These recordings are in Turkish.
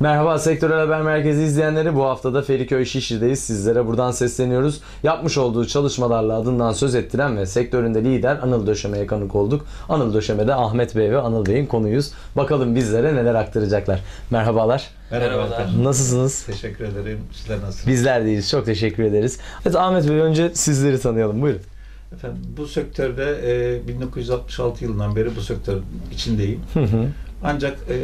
Merhaba Sektörel Haber Merkezi izleyenleri. Bu hafta da Feriköy Şişli'deyiz. Sizlere buradan sesleniyoruz. Yapmış olduğu çalışmalarla adından söz ettiren ve sektöründe lider Anıl Döşeme'ye konuk olduk. Anıl Döşeme'de Ahmet Bey ve Anıl Bey'in konuyuz. Bakalım bizlere neler aktaracaklar. Merhabalar. Merhaba Merhabalar. Nasılsınız? Teşekkür ederim. Sizler nasılsınız? Bizler deyiz. Çok teşekkür ederiz. Evet Ahmet Bey önce sizleri tanıyalım. Buyurun. Efendim bu sektörde e, 1966 yılından beri bu sektörün içindeyim. Hı hı. Ancak e,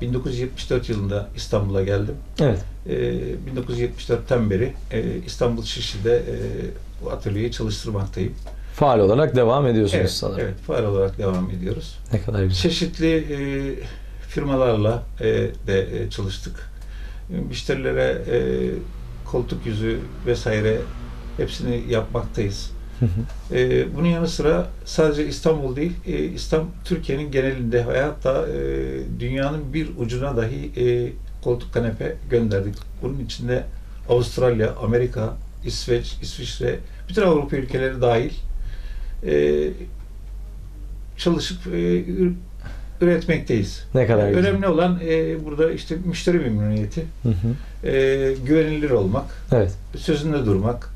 1974 yılında İstanbul'a geldim. evet. E, 1974'ten beri e, İstanbul Şişli'de e, bu atölyeyi çalıştırmaktayım. Faal olarak devam ediyorsunuz Evet, sanırım. evet, faal olarak devam ediyoruz. Ne kadar güzel. Çeşitli e, firmalarla e, de e, çalıştık. Müşterilere e, koltuk yüzü vesaire hepsini yapmaktayız. E, bunun yanı sıra sadece İstanbul değil, e, İstanbul Türkiye'nin genelinde ve hatta e, dünyanın bir ucuna dahi e, koltuk kanepe gönderdik. Bunun içinde Avustralya, Amerika, İsveç, İsviçre, bütün Avrupa ülkeleri dahil e, çalışıp e, ür- üretmekteyiz. Ne kadar güzel. Önemli olan e, burada işte müşteri memnuniyeti, Hı hı. e, güvenilir olmak, Evet. sözünde durmak,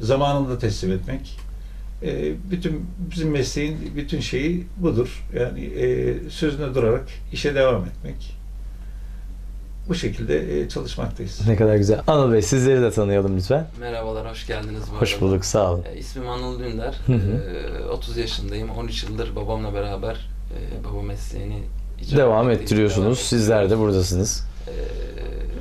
zamanında teslim etmek. E, bütün bizim mesleğin bütün şeyi budur. Yani e, sözünde durarak işe devam etmek. Bu şekilde e, çalışmaktayız. Ne kadar güzel. Anıl Bey sizleri de tanıyalım lütfen. Merhabalar, hoş geldiniz bu Hoş arada. bulduk. Sağ olun. E, İsmim Anıl Dündar. Hı hı. E, 30 yaşındayım. 13 yıldır babamla beraber e, baba mesleğini Devam ettiriyorsunuz. Devam Sizler de buradasınız. E,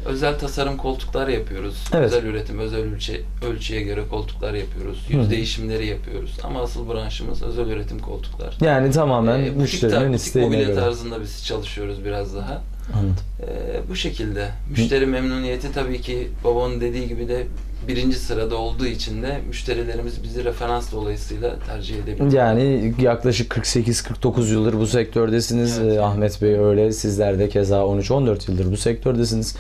özel tasarım koltuklar yapıyoruz. Evet. Özel üretim, özel ölçü, ölçüye göre koltuklar yapıyoruz. Hı hı. Yüz değişimleri yapıyoruz. Ama asıl branşımız özel üretim koltuklar. Yani tamamen E, butik müşterinin isteğine mobilya göre. tarzında biz çalışıyoruz biraz daha. Anladım. Ee, bu şekilde. Müşteri memnuniyeti tabii ki babanın dediği gibi de birinci sırada olduğu için de müşterilerimiz bizi referans dolayısıyla tercih edebiliyor. Yani yaklaşık 48-49 yıldır bu sektördesiniz. Evet. Ee, Ahmet Bey öyle. Sizler de keza 13-14 yıldır bu sektördesiniz.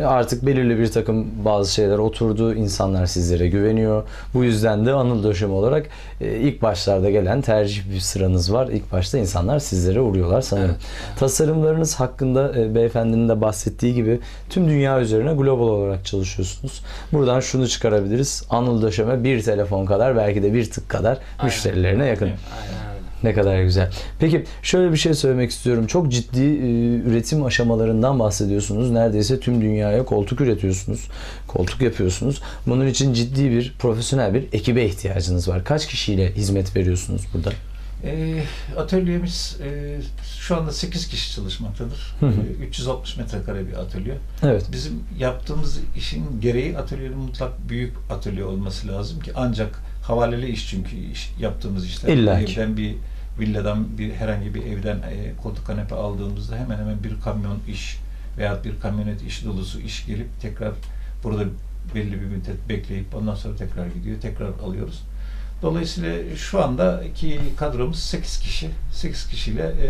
E, Artık belirli bir takım bazı şeyler oturdu. İnsanlar sizlere güveniyor. Bu yüzden de Anıl Döşem olarak e, ilk başlarda gelen tercih bir sıranız var. İlk başta insanlar sizlere uğruyorlar sanırım. Evet, evet. Tasarımlarınız hakkında e, beyefendinin de bahsettiği gibi tüm dünya üzerine global olarak çalışıyorsunuz. Buradan şunu çıkarabiliriz. Anıl Döşem'e bir telefon kadar belki de bir tık kadar Aynen. müşterilerine yakın. Aynen. Ne kadar güzel. Peki şöyle bir şey söylemek istiyorum. Çok ciddi e, üretim aşamalarından bahsediyorsunuz. Neredeyse tüm dünyaya koltuk üretiyorsunuz. Koltuk yapıyorsunuz. Bunun için ciddi bir profesyonel bir ekibe ihtiyacınız var. Kaç kişiyle hizmet veriyorsunuz burada? E, atölyemiz e, şu anda 8 kişi çalışmaktadır. Hı hı. E, 360 metrekare bir atölye. Evet. Bizim yaptığımız işin gereği atölyenin mutlak büyük atölye olması lazım ki ancak havaleli iş çünkü iş, yaptığımız işler. İlla. Evden bir villadan bir herhangi bir evden e, koltuk kanepe aldığımızda hemen hemen bir kamyon iş veya bir kamyonet iş dolusu iş gelip tekrar burada belli bir müddet bekleyip ondan sonra tekrar gidiyor, tekrar alıyoruz. Dolayısıyla şu andaki kadromuz 8 kişi. 8 kişiyle e,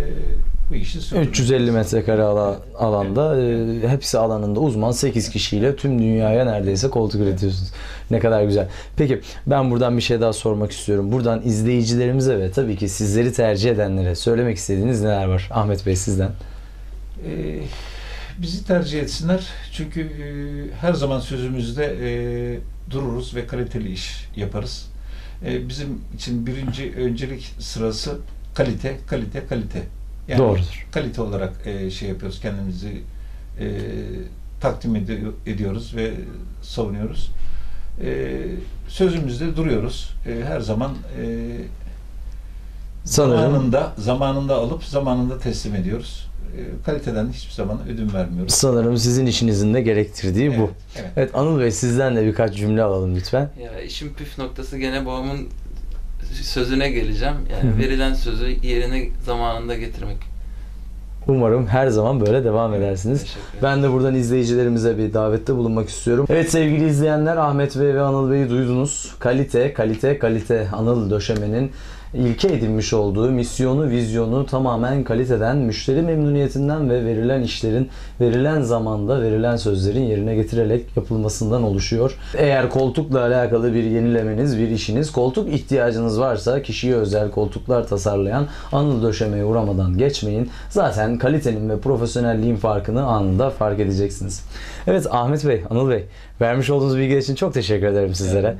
bu işi sürdürüyoruz. 350 metrekare ala- alanda e, hepsi alanında uzman 8 kişiyle tüm dünyaya neredeyse koltuk üretiyorsunuz. Ne kadar güzel. Peki ben buradan bir şey daha sormak istiyorum. Buradan izleyicilerimize ve tabii ki sizleri tercih edenlere söylemek istediğiniz neler var? Ahmet Bey sizden. Ee, bizi tercih etsinler. Çünkü e, her zaman sözümüzde e, dururuz ve kaliteli iş yaparız. E, bizim için birinci öncelik sırası kalite, kalite, kalite. Doğrudur. Kalite olarak e, şey yapıyoruz, kendimizi e, takdim edi- ediyoruz ve savunuyoruz. E, sözümüzde duruyoruz. E, her zaman e, Sanırım zamanında zamanında alıp zamanında teslim ediyoruz. E, kaliteden hiçbir zaman ödün vermiyoruz. sanırım sizin işinizin de gerektirdiği bu. Evet, evet. Evet Anıl Bey sizden de birkaç cümle alalım lütfen. Ya işin püf noktası gene babamın sözüne geleceğim. Yani Hı hı. verilen sözü yerine zamanında getirmek. Umarım her zaman böyle devam edersiniz. Ben de buradan izleyicilerimize bir davette bulunmak istiyorum. Evet sevgili izleyenler Ahmet Bey ve Anıl Bey'i duydunuz. Kalite, kalite, kalite Anıl Döşeme'nin ilke edinmiş olduğu misyonu, vizyonu tamamen kaliteden, müşteri memnuniyetinden ve verilen işlerin verilen zamanda verilen sözlerin yerine getirerek yapılmasından oluşuyor. Eğer koltukla alakalı bir yenilemeniz, bir işiniz, koltuk ihtiyacınız varsa kişiye özel koltuklar tasarlayan Anıl Döşeme'ye uğramadan geçmeyin. Zaten kalitenin ve profesyonelliğin farkını anında fark edeceksiniz. Evet Ahmet Bey, Anıl Bey vermiş olduğunuz bilgiler için çok teşekkür ederim sizlere. Ederiz.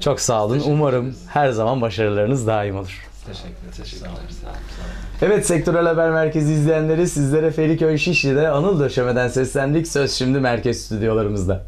Çok sağ olun. Umarım her zaman başarılarınız daim olur. Teşekkür ederiz. Teşekkürler. Sağ olun. Sağ olun. Evet Sektörel Haber Merkezi izleyenleri sizlere Feriköy Şişli'de Anıl Döşeme'den seslendik. Söz şimdi merkez stüdyolarımızda.